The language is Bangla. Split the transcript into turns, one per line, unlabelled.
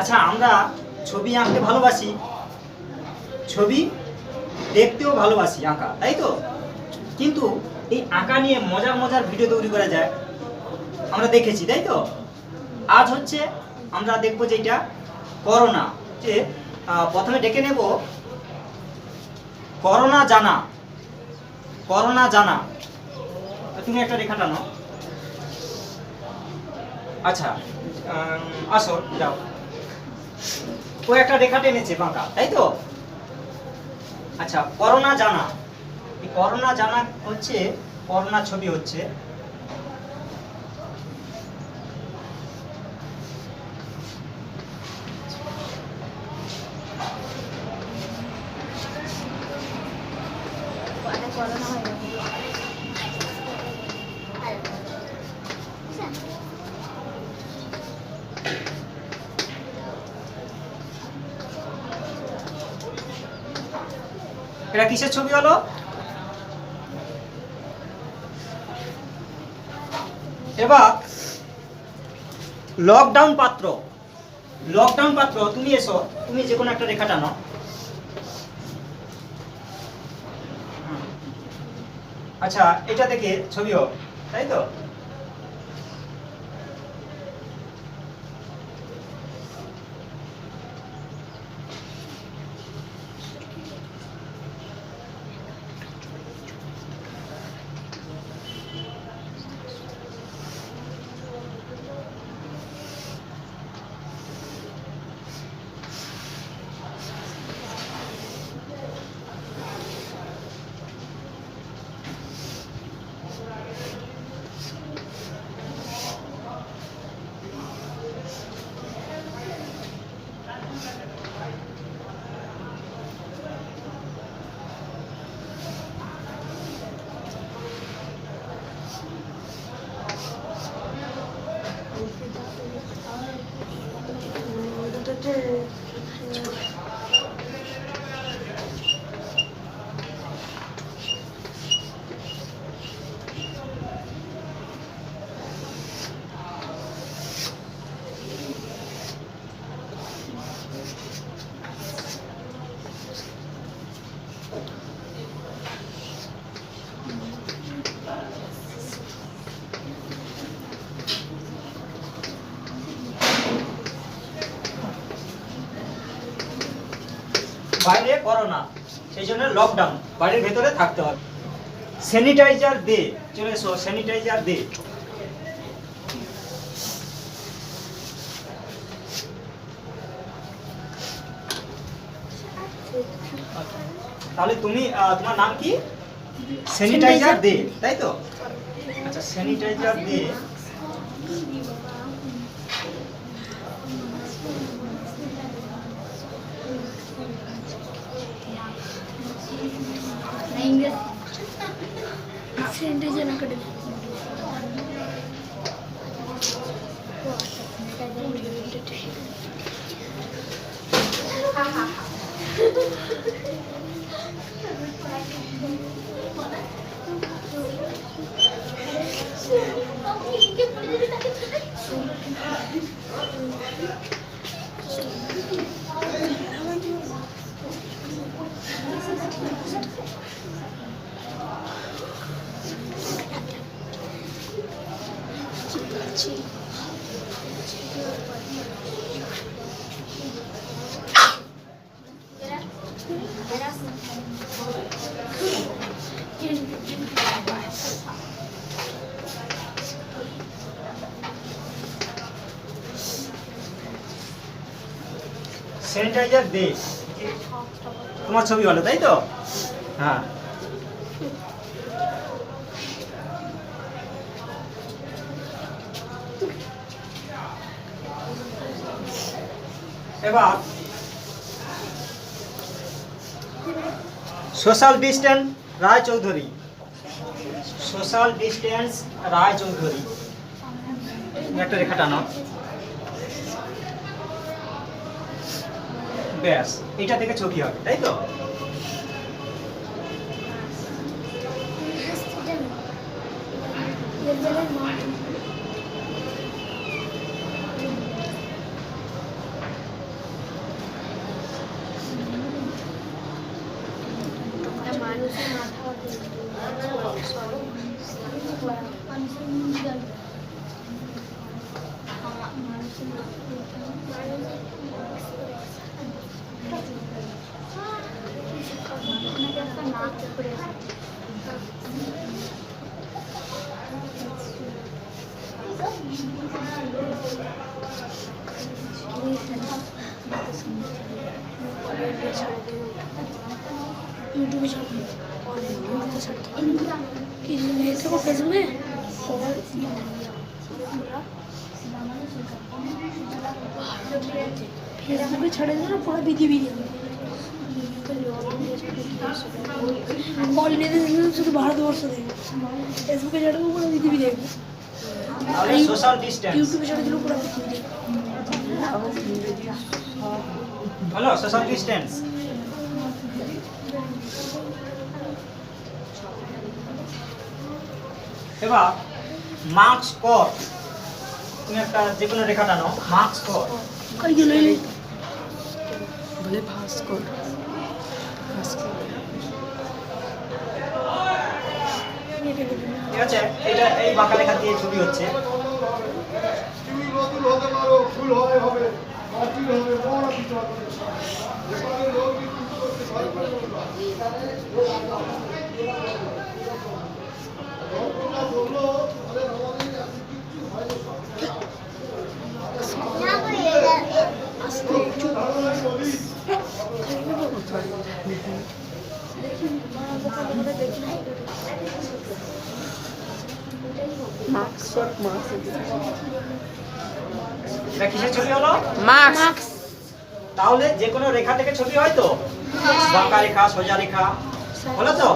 আচ্ছা আমরা ছবি আঁকতে ভালোবাসি। ছবি দেখতেও ভালোবাসি আঁকা, তাই তো? কিন্তু এই আঁকা নিয়ে মজার মজার ভিডিও তৈরি করা যায়। আমরা দেখেছি, তাই তো? আজ হচ্ছে আমরা দেখব যেটা করোনা। যে প্রথমে ডেকে নেব, করোনা জানা। করোনা জানা। তুমি একটা রেখা টানো। আচ্ছা আসো, যাও। ও একটা রেখা টেনেছে বাঁকা, তাই তো? আচ্ছা করোনা জানা। করোনা জানা হচ্ছে, করোনা ছবি হচ্ছে এটা কিসের ছবি হলো? এবার লকডাউন পাত্র। লকডাউন পাত্র, তুমি এসো, তুমি যে কোনো একটা রেখা টানো। আচ্ছা এটা থেকে ছবি হোক, তাই তো? 是 বাইরে করোনা সেই জন্য লকডাউন বাড়ির ভেতরে থাকতে হবে। স্যানিটাইজার দে, চলে এসো স্যানিটাইজার দে। তাহলে তুমি তোমার নাম কি? স্যানিটাইজার দে, তাই তো? আচ্ছা স্যানিটাইজার দে। ಹೆಂಗೆ. ಜನ ಕಡಿಮೆ স্যানিটাইজার দে তোমার ছবি হলো তাই তো? হ্যাঁ। এবার social distance Roy Chowdhury social distance Roy Chowdhury একটা রেখা টানো ব্যাস এটা থেকে চকি হবে তাই তো?
মানুষের 이거 배송해? 어, ফেসবুকে ছেড়ে দিলে পুরো পৃথিবী অল ইন্ডিয়া শুধু ভারতবর্ষ দেখবে ফেসবুকে ছেড়ে দিলে পুরো পৃথিবী দেখবে ইউটিউবে ছেড়ে দিলে পুরো পৃথিবী দেখবে
সোশ্যাল ডিস্টেন্স এবার মার্কস কর। তুমি একটা যে কোনো রেখা টানো মার্কস কর
কই গেল
বলে ভাস্কর ভাস্কর
ঠিক আছে এটা এই বাঁকা রেখা দিয়ে ছবি হচ্ছে।
তুমি নতুন হতে পারো ফুল হবে হবে মাটির হবে বড় কিছু হবে যেখানে লোক কিছু করতে পারবে না রব্বুল্লাহ
এটা কিসের ছবি হলো?
মার্কস
তাহলে যে কোনো রেখা থেকে ছবি হয় তো? বাঁকা রেখা সোজা রেখা। হলো তো?